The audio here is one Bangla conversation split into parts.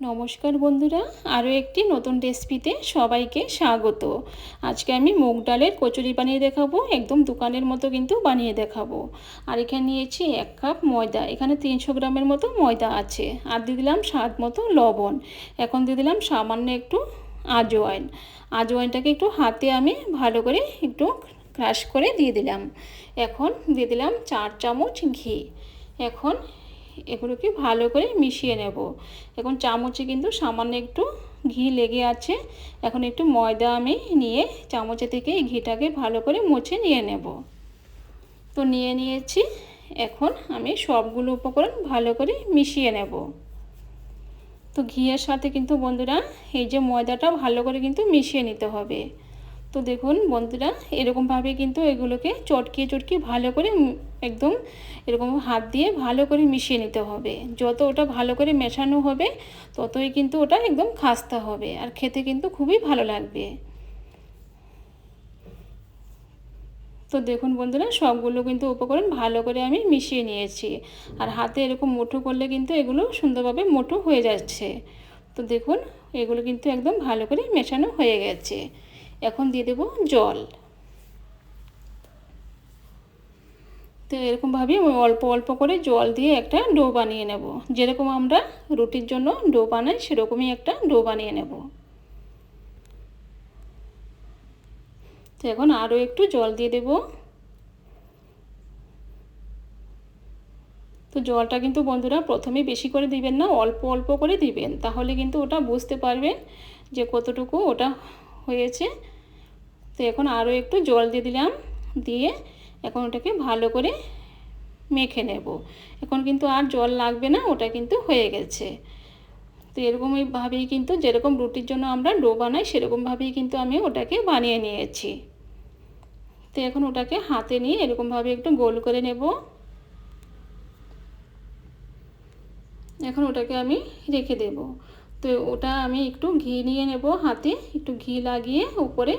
নমস্কার বন্ধুরা, আরও একটি নতুন রেসিপিতে সবাইকে স্বাগত। আজকে আমি মুগ ডালের কচুরি বানিয়ে দেখাবো, একদম দোকানের মতো কিন্তু বানিয়ে দেখাবো। আর এখানে নিয়েছি এক কাপ ময়দা, এখানে তিনশো গ্রামের মতো ময়দা আছে। আর দিয়ে দিলাম স্বাদ মতো লবণ। এখন দিয়ে দিলাম সামান্য একটু আজওয়াইন আজওয়াইনটাকে একটু হাতে আমি ভালো করে একটু ক্রাশ করে দিয়ে দিলাম। এখন দিয়ে দিলাম চার চামচ ঘি। এখন এগুলোকে ভালো করে মিশিয়ে নেব। এখন চামচে কিন্তু সামান্য একটু ঘি লেগে আছে। এখন একটু ময়দা আমি নিয়ে চামচে থেকে এই ঘিটাকে ভালো করে মুছে নিয়ে নেব। তো নিয়ে নিয়েছি। এখন আমি সবগুলো উপকরণ ভালো করে মিশিয়ে নেব। তো ঘিয়ের সাথে কিন্তু বন্ধুরা এই যে ময়দাটা ভালো করে কিন্তু মিশিয়ে নিতে হবে। তো দেখুন বন্ধুরা, এরকমভাবে কিন্তু এগুলোকে চটকিয়ে চটকিয়ে ভালো করে একদম এরকম হাত দিয়ে ভালো করে মিশিয়ে নিতে হবে। যত ওটা ভালো করে মেশানো হবে, ততই কিন্তু ওটা একদম খাস্তা হবে আর খেতে কিন্তু খুবই ভালো লাগবে। তো দেখুন বন্ধুরা, সবগুলো কিন্তু উপকরণ ভালো করে আমি মিশিয়ে নিয়েছি আর হাতে এরকম মুঠো করলে কিন্তু এগুলো সুন্দরভাবে মুঠো হয়ে যাচ্ছে। তো দেখুন, এগুলো কিন্তু একদম ভালো করে মেশানো হয়ে গেছে। এখন দিয়ে দেব জল। তো এরকমভাবে অল্প অল্প করে জল দিয়ে একটা ডো বানিয়ে নেব। যেরকম আমরা রুটির জন্য ডো বানাই, সেরকমই একটা ডো বানিয়ে নেব। তো এখন আরও একটু জল দিয়ে দেব। তো জলটা কিন্তু বন্ধুরা প্রথমে বেশি করে দিবেন না, অল্প অল্প করে দিবেন। তাহলে কিন্তু ওটা বুঝতে পারবেন যে কতটুকু ওটা হয়েছে। তো এখন আরও একটু জল দিয়ে দিলাম, দিয়ে এখন ওটাকে ভালো করে মেখে নেব। এখন কিন্তু আর জল লাগবে না, ওটা কিন্তু হয়ে গেছে। তো এরকমইভাবেই কিন্তু যেরকম রুটির জন্য আমরা ডো বানাই, সেরকমভাবেই কিন্তু আমি ওটাকে বানিয়ে নিয়েছি। তো এখন ওটাকে হাতে নিয়ে এরকমভাবে একটু গোল করে নেব। এখন ওটাকে আমি রেখে দেব। তো ওটা আমি একটু ঘি নিয়ে নেব হাতে, একটু ঘি লাগিয়ে উপরে।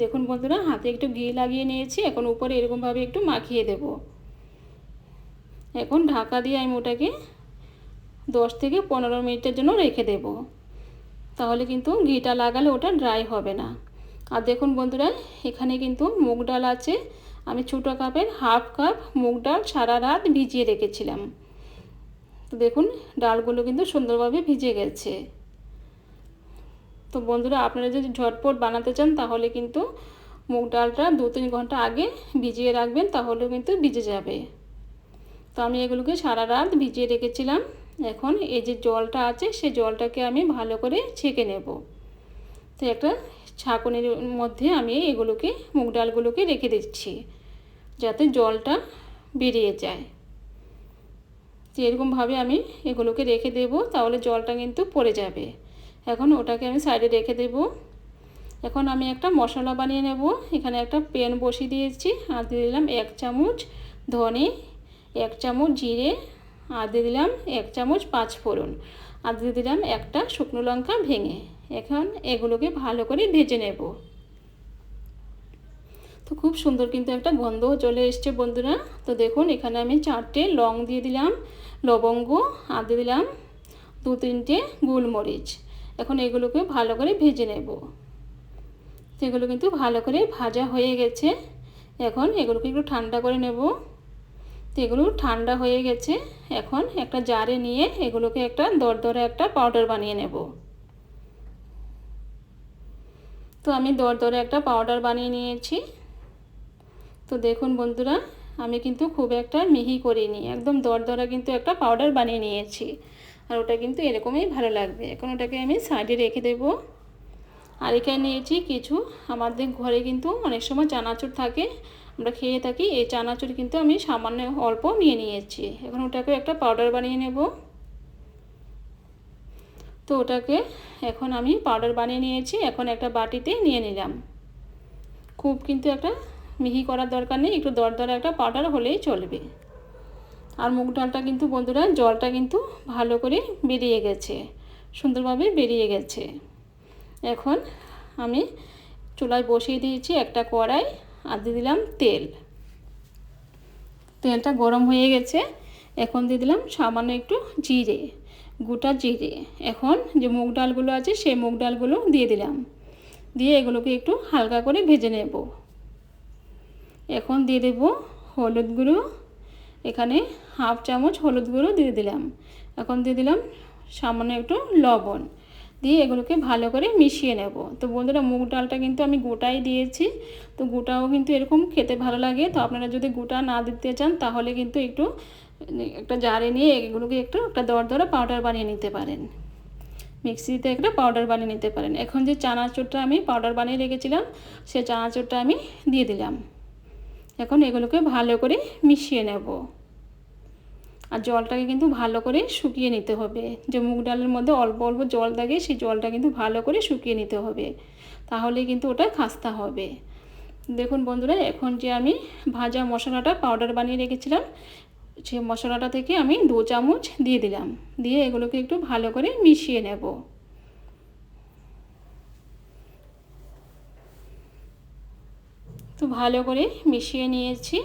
দেখুন বন্ধুরা, হাতে একটু ঘি লাগিয়ে নিয়েছি, এখন উপরে এরকমভাবে একটু মাখিয়ে দেব। এখন ঢাকা দিয়ে আমি ওটাকে দশ থেকে পনেরো মিনিটের জন্য রেখে দেব। তাহলে কিন্তু ঘিটা লাগালে ওটা ড্রাই হবে না। আর দেখুন বন্ধুরা, এখানে কিন্তু মুগ ডাল আছে। আমি ছোটো কাপের হাফ কাপ মুগ ডাল সারা রাত ভিজিয়ে রেখেছিলাম। তো দেখুন, ডালগুলো কিন্তু সুন্দরভাবে ভিজে গেছে। তো বন্ধুরা, আপনারা যদি ঝটপট বানাতে চান, তাহলে কিন্তু মুগ ডালটা দু তিন ঘণ্টা আগে ভিজিয়ে রাখবেন, তাহলেও কিন্তু ভিজে যাবে। তো আমি এগুলোকে সারা রাত ভিজিয়ে রেখেছিলাম। এখন এই যে জলটা আছে, সে জলটাকে আমি ভালো করে ছেঁকে নেব। তো একটা ছাঁকনির মধ্যে আমি এগুলোকে, মুগ ডালগুলোকে রেখে দিচ্ছি, যাতে জলটা বেরিয়ে যায়। তো এরকমভাবে আমি এগুলোকে রেখে দেব, তাহলে জলটা কিন্তু পড়ে যাবে। এখন ওটাকে আমি সাইডে রেখে দেব। এখন আমি একটা মশলা বানিয়ে নেব। এখানে একটা প্যান বসিয়ে দিয়েছি। আর দিয়ে দিলাম এক চামচ ধনে, এক চামচ জিরে, আর দিয়ে দিলাম এক চামচ পাঁচ ফোড়ন। আর দিয়ে দিলাম একটা শুকনো লঙ্কা ভেঙে। এখন এগুলোকে ভালো করে ভেজে নেব। তো খুব সুন্দর কিন্তু একটা গন্ধ চলে এসছে বন্ধুরা। তো দেখুন, এখানে আমি চারটে লং দিয়ে দিলাম, লবঙ্গ, আর দিয়ে দিলাম দু তিনটে গোলমরিচ। এখন এগুলোকে ভালো করে ভেজে নেব। এগুলো কিন্তু ভালো করে ভাজা হয়ে গেছে। এখন এগুলোকে একটু ঠান্ডা করে নেব। তো এগুলো ঠান্ডা হয়ে গেছে। এখন একটা জারে নিয়ে এগুলোকে একটা দরদরে একটা পাউডার বানিয়ে নেব। তো আমি দরদরে একটা পাউডার বানিয়ে নিয়েছি। তো দেখুন বন্ধুরা, আমি কিন্তু খুব একটা মিহি করিনি। একদম দরদরা কিন্তু একটা পাউডার বানিয়ে নিয়েছি। আর ওটা কিন্তু এরকমই ভালো লাগবে। এখন ওটাকে আমি সাইডে রেখে দেব। আর এখানে নিয়েছি কিছু, আমাদের ঘরে কিন্তু অনেক সময় চানাচুর থাকে, আমরা খেয়ে থাকি, এই চানাচুর কিন্তু আমি সামান্য অল্প নিয়ে নিয়েছি। এখন ওটাকে একটা পাউডার বানিয়ে নেব। তো ওটাকে এখন আমি পাউডার বানিয়ে নিয়েছি, এখন একটা বাটিতে নিয়ে নিলাম। খুব কিন্তু একটা মিহি করার দরকার নেই, একটু দরদরে একটা পাউডার হলেই চলবে। আর মুগ ডালটা কিন্তু বন্ধুরা, জলটা কিন্তু ভালো করে বেরিয়ে গেছে, সুন্দরভাবে বেরিয়ে গেছে। এখন আমি চুলায় বসিয়ে দিয়েছি একটা কড়াই আর দিয়ে দিলাম তেল। তেলটা গরম হয়ে গেছে, এখন দিয়ে দিলাম সামান্য একটু জিরে, গোটা জিরে। এখন যে মুগ ডালগুলো আছে, সেই মুগ ডালগুলো দিয়ে দিলাম। দিয়ে এগুলোকে একটু হালকা করে ভেজে নেব। এখন দিয়ে দেব হলুদ গুঁড়ো। এখানে হাফ চামচ হলুদ গুঁড়ো দিয়ে দিলাম। এখন দিয়ে দিলাম সামান্য একটু লবণ। দিয়ে এগুলোকে ভালো করে মিশিয়ে নেব। তো বন্ধুরা, মুগ ডালটা কিন্তু আমি গোটাই দিয়েছি। তো গোটাও কিন্তু এরকম খেতে ভালো লাগে। তো আপনারা যদি গোটা না দিতে চান, তাহলে কিন্তু একটু, একটা জারে নিয়ে এগুলোকে একটু, একটা দরদরা পাউডার বানিয়ে নিতে পারেন। মিক্সিতে একটা পাউডার বানিয়ে নিতে পারেন। এখন যে চানাচুরটা আমি পাউডার বানিয়ে রেখেছিলাম, সে চানাচুরটা আমি দিয়ে দিলাম। এখন এগুলোকে ভালো করে মিশিয়ে নেব। আর জলটাকে কিন্তু ভালো করে শুকিয়ে নিতে হবে। যে মুগ ডালের মধ্যে অল্প অল্প জল থাকে, সেই জলটা কিন্তু ভালো করে শুকিয়ে নিতে হবে। তাহলে কিন্তু ওটা খাস্তা হবে। দেখুন বন্ধুরা, এখন যে আমি ভাজা মশলাটা পাউডার বানিয়ে রেখেছিলাম সেই মশলাটা থেকে আমি দু চামচ দিয়ে দিলাম। দিয়ে এগুলোকে একটু ভালো করে মিশিয়ে নেব। তো ভালো করে মিশিয়ে নিয়েছি।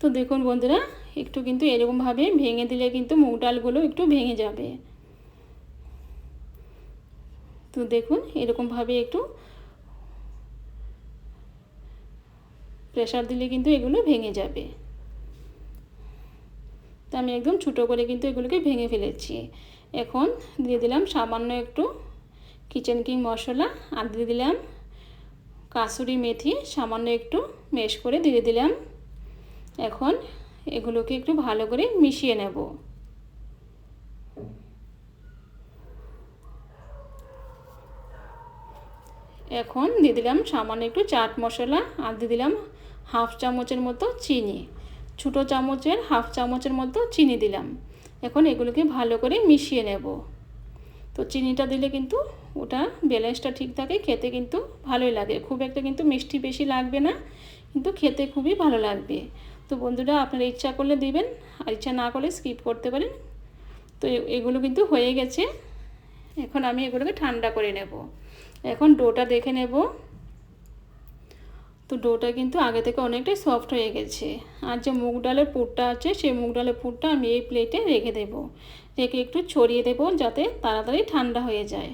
তো দেখুন বন্ধুরা, একটু কিন্তু এরকমভাবে ভেঙে দিলে কিন্তু মুগ ডালগুলো একটু ভেঙে যাবে। তো দেখুন, এরকমভাবে একটু প্রেশার দিলে কিন্তু এগুলো ভেঙে যাবে। তো আমি একদম ছোটো করে কিন্তু এগুলোকে ভেঙে ফেলেছি। এখন দিয়ে দিলাম সামান্য একটু কিচেন কিং মশলা আর দিয়ে দিলাম কাসুরি মেথি, সামান্য একটু মেশ করে দিয়ে দিলাম। এখন এগুলোকে একটু ভালো করে মিশিয়ে নেব। এখন দিয়ে দিলাম সামান্য একটু চাট মশলা আর দিয়ে দিলাম হাফ চামচের মতো চিনি। ছোটো চামচের, হাফ চামচের মতো চিনি দিলাম। এখন এগুলোকে ভালো করে মিশিয়ে নেব। তো চিনিটা দিলে কিন্তু ওটা ব্যালেন্সটা ঠিক থাকে, খেতে কিন্তু ভালোই লাগে। খুব একটা কিন্তু মিষ্টি বেশি লাগবে না, কিন্তু খেতে খুবই ভালো লাগবে। তো বন্ধুরা, আপনারা ইচ্ছা করলে দিবেন, আর ইচ্ছা না করলে স্কিপ করতে পারেন। তো এগুলো কিন্তু হয়ে গেছে। এখন আমি এগুলোকে ঠান্ডা করে নেব। এখন ডোটা দেখে নেব। তো ডোটা কিন্তু আগে থেকে অনেকটাই সফট হয়ে গেছে। আর যে মুগ ডালের পুরটা আছে, সেই মুগ ডালের পুরটা আমি এই প্লেটে রেখে দেব। রেখে একটু ছড়িয়ে দেব যাতে তাড়াতাড়ি ঠান্ডা হয়ে যায়।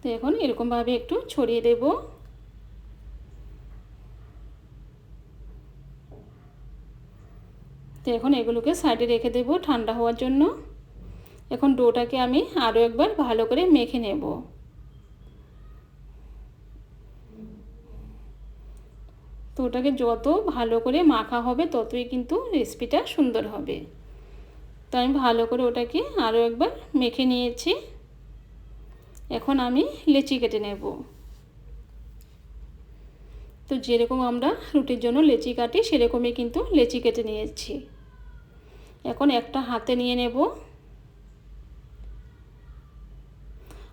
তো এখন এরকমভাবে একটু ছড়িয়ে দেব। তো এখন এগুলোকে সাইডে রেখে দেব ঠান্ডা হওয়ার জন্য। এখন ডোটাকে আমি আরও একবার ভালো করে মেখে নেব। তো ওটাকে যত ভালো করে মাখা হবে, ততই কিন্তু রেসিপিটা সুন্দর হবে। তো আমি ভালো করে ওটাকে আরও একবার মেখে নিয়েছি। এখন আমি লেচি কেটে নেব। তো যেরকম আমরা রুটির জন্য লেচি কাটি, সেরকমই কিন্তু লেচি কেটে নিয়েছি। এখন একটা হাতে নিয়ে নেব।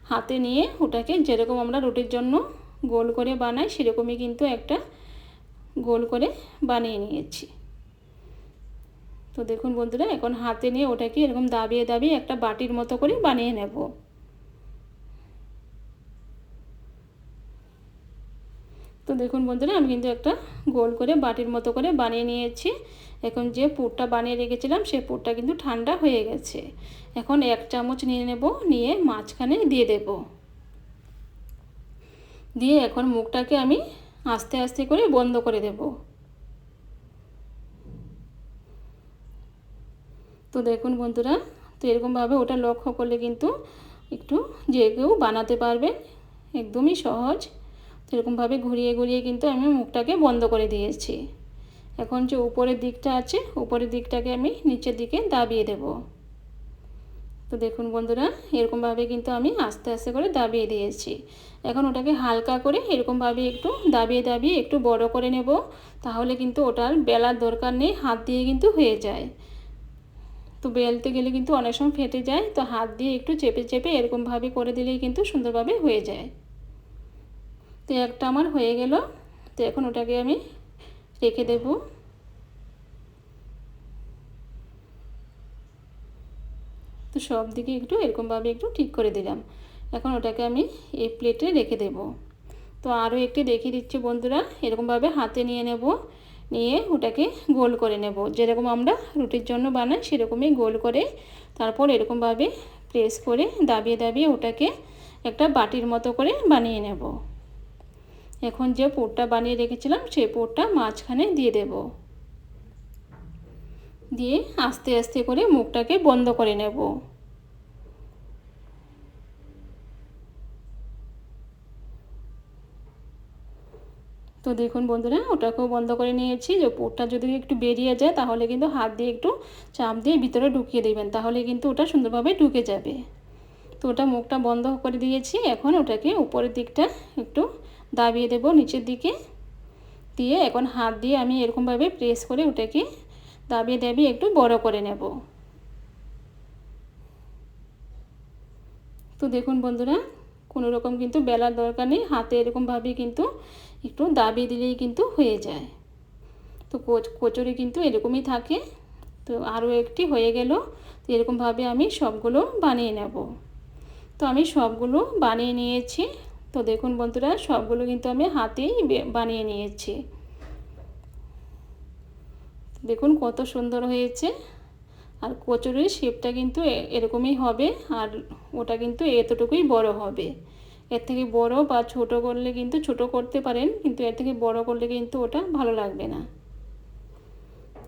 হাতে নিয়ে ওটাকে যেরকম আমরা রুটির জন্য গোল করে বানাই, সেরকমই কিন্তু একটা গোল করে বানিয়ে নিয়েছি। তো দেখুন বন্ধুরা, এখন হাতে নিয়ে ওটাকে এরকম দাবিয়ে দাবিয়ে একটা বাটির মতো করে বানিয়ে নেব। তো দেখুন বন্ধুরা, আমি কিন্তু একটা গোল করে বাটির মতো করে বানিয়ে নিয়েছি। এখন যে পুরটা বানিয়ে রেখেছিলাম, সে পুরটা কিন্তু ঠান্ডা হয়ে গেছে। এখন এক চামচ নিয়ে নেব, নিয়ে মাঝখানে দিয়ে দেব। দিয়ে এখন মুখটাকে আমি আস্তে আস্তে করে বন্ধ করে দেব। তো দেখুন বন্ধুরা, তো এরকমভাবে ওটা লক্ষ্য করলে কিন্তু একটু যে কেউ বানাতে পারবে একদমই সহজ। এরকমভাবে ঘুরিয়ে ঘুরিয়ে কিন্তু আমি মুখটাকে বন্ধ করে দিয়েছি। এখন যে উপরের দিকটা আছে, উপরের দিকটাকে আমি নিচের দিকে দাবিয়ে দেব। তো দেখুন বন্ধুরা, এরকমভাবে কিন্তু আমি আস্তে আস্তে করে দাবিয়ে দিয়েছি। এখন ওটাকে হালকা করে এরকমভাবে একটু দাবিয়ে দাবিয়ে একটু বড় করে নেব, তাহলে কিন্তু ওটার বেলার দরকার নেই, হাত দিয়ে কিন্তু হয়ে যায়। তো বেলতে গেলে কিন্তু অনেক সময় ফেটে যায়, তো হাত দিয়ে একটু চেপে চেপে এরকমভাবে করে দিলেই কিন্তু সুন্দরভাবে হয়ে যায়। তো একটা আমার হয়ে গেল, তো এখন ওটাকে আমি রেখে দেব। তো সব দিকে একটু এরকমভাবে একটু ঠিক করে দিলাম। এখন ওটাকে আমি এই প্লেটে রেখে দেব। তো আরও একটি দেখিয়ে দিচ্ছি বন্ধুরা, এরকমভাবে হাতে নিয়ে নেব, নিয়ে ওটাকে গোল করে নেব। যেরকম আমরা রুটির জন্য বানাই সেরকমই গোল করে তারপর এরকমভাবে প্রেস করে দাবিয়ে দাবিয়ে ওটাকে একটা বাটির মতো করে বানিয়ে নেব। এখন যে পোরটা বানিয়ে রেখেছিলাম, সেই পোরটা মাঝখানে দিয়ে দেব। দিয়ে আস্তে আস্তে করে মুখটাকে বন্ধ করে নেব। তো দেখুন বন্ধুরা, ওটাকেও বন্ধ করে নিয়েছি। যে পোরটা যদি একটু বেরিয়ে যায়, তাহলে কিন্তু হাত দিয়ে একটু চাপ দিয়ে ভিতরে ঢুকিয়ে দেবেন। তাহলে কিন্তু ওটা সুন্দরভাবে ঢুকে যাবে। তো ওটা মুখটা বন্ধ করে দিয়েছি। এখন ওটাকে উপরের দিকটা একটু দাবিয়ে দেব নিচের দিকে। দিয়ে এখন হাত দিয়ে আমি এরকমভাবে প্রেস করে ওটাকে দাবিয়ে দাবিয়ে একটু বড় করে নেব। তো দেখুন বন্ধুরা, কোনো রকম কিন্তু বেলার দরকার নেই, হাতে এরকমভাবে কিন্তু একটু দাবি দিলেই কিন্তু হয়ে যায়। তো কচুরি কিন্তু এরকমই থাকে। তো আরও একটি হয়ে গেল, তো এরকমভাবে আমি সবগুলো বানিয়ে নেব। তো আমি সবগুলো বানিয়ে নিয়েছি। তো দেখুন বন্ধুরা, সবগুলো কিন্তু আমি হাতেই বানিয়ে নিয়েছি। দেখুন কত সুন্দর হয়েছে। আর কচুরির শেপটা কিন্তু এরকমই হবে, আর ওটা কিন্তু এতটুকুই বড় হবে। এর থেকে বড় বা ছোট করলে কিন্তু ছোট করতে পারেন, কিন্তু এর থেকে বড় করলে কিন্তু ওটা ভালো লাগবে না।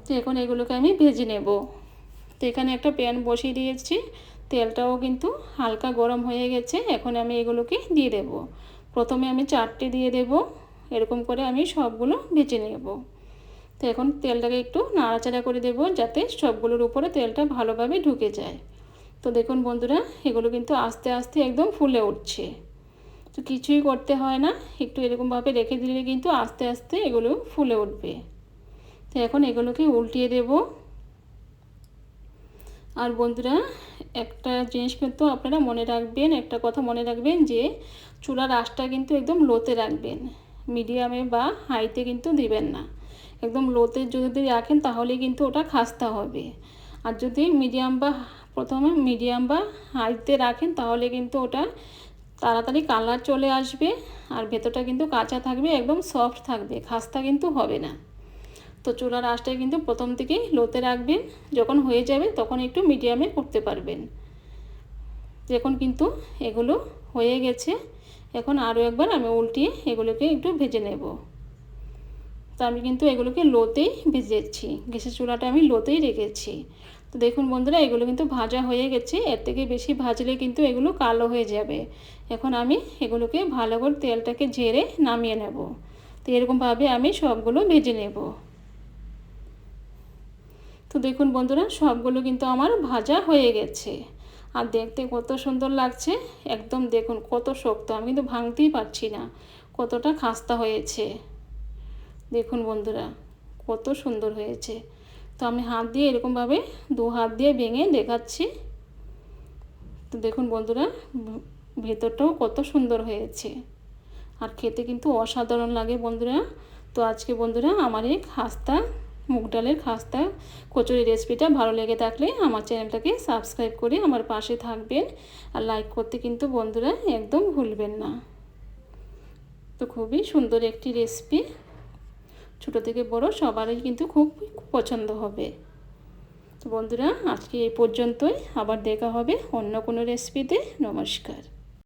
তো এখন এগুলোকে আমি ভেজে নেব। তো এখানে একটা প্যান বসিয়ে দিয়েছি, তেলটাও কিন্তু হালকা গরম হয়ে গেছে, এখন আমি এগুলোকে দিয়ে দেব। প্রথমে আমি চারটে দিয়ে দেব, এরকম করে আমি সবগুলো ভেজে নেব। তো এখন তেলটাকে একটু নাড়াচাড়া করে দেব যাতে সবগুলোর উপরে তেলটা ভালোভাবে ঢুকে যায়। তো দেখুন বন্ধুরা, এগুলো কিন্তু আস্তে আস্তে একদম ফুলে উঠছে। তো কিছুই করতে হয় না, একটু এরকমভাবে রেখে দিলে কিন্তু আস্তে আস্তে এগুলো ফুলে উঠবে। তো এখন এগুলোকে উল্টিয়ে দেব। আর বন্ধুরা, একটা জিনিস কিন্তু আপনারা মনে রাখবেন, একটা কথা মনে রাখবেন যে চুলার আশটা কিন্তু একদম লোতে রাখবেন। মিডিয়ামে বা হাইতে কিন্তু দিবেন না। একদম লোতে যদি রাখেন তাহলে কিন্তু ওটা খাস্তা হবে। আর যদি মিডিয়াম বা প্রথমে মিডিয়াম বা হাইতে রাখেন তাহলে কিন্তু ওটা তাড়াতাড়ি কালার চলে আসবে আর ভেতরটা কিন্তু কাঁচা থাকবে, একদম সফট থাকবে, খাস্তা কিন্তু হবে না। তো চুলার আঁচটা কিন্তু প্রথম থেকেই লোতে রাখবেন, যখন হয়ে যাবে তখন একটু মিডিয়ামে করতে পারবেন। এখন কিন্তু এগুলো হয়ে গেছে, এখন আরও একবার আমি উল্টিয়ে এগুলোকে একটু ভেজে নেব। তো আমি কিন্তু এগুলোকে লোতেই ভেজেছি। গ্যাসের চুলাটা আমি লোতেই রেখেছি। তো দেখুন বন্ধুরা, এগুলো কিন্তু ভাজা হয়ে গেছে। এর থেকে বেশি ভাজলে কিন্তু এগুলো কালো হয়ে যাবে। এখন আমি এগুলোকে ভালো করে তেলটাকে ঝেড়ে নামিয়ে নেব। তো এরকমভাবে আমি সবগুলো ভেজে নেব। তো দেখুন বন্ধুরা, সবগুলো কিন্তু আমার ভাজা হয়ে গেছে। আর দেখতে কত সুন্দর লাগছে। একদম দেখুন কত শক্ত, আমি কিন্তু ভাঙতেই পারছি না। কতটা খাস্তা হয়েছে। দেখুন বন্ধুরা, কত সুন্দর হয়েছে। তো আমি হাত দিয়ে এরকমভাবে দু হাত দিয়ে ভেঙে দেখাচ্ছি। তো দেখুন বন্ধুরা, ভেতরটাও কত সুন্দর হয়েছে। আর খেতে কিন্তু অসাধারণ লাগে বন্ধুরা। তো আজকে বন্ধুরা, আমার এই খাস্তা, মুগ ডালের খাস্তা কচুরি রেসিপিটা ভালো লেগে থাকলে আমার চ্যানেলটাকে সাবস্ক্রাইব করে আমার পাশে থাকবেন। আর লাইক করতে কিন্তু বন্ধুরা একদম ভুলবেন না। তো খুবই সুন্দর একটি রেসিপি। ছোটো থেকে বড় সবারই কিন্তু খুব পছন্দ হবে। তো বন্ধুরা, আজকে এই পর্যন্তই। আবার দেখা হবে অন্য কোনো রেসিপিতে নমস্কার।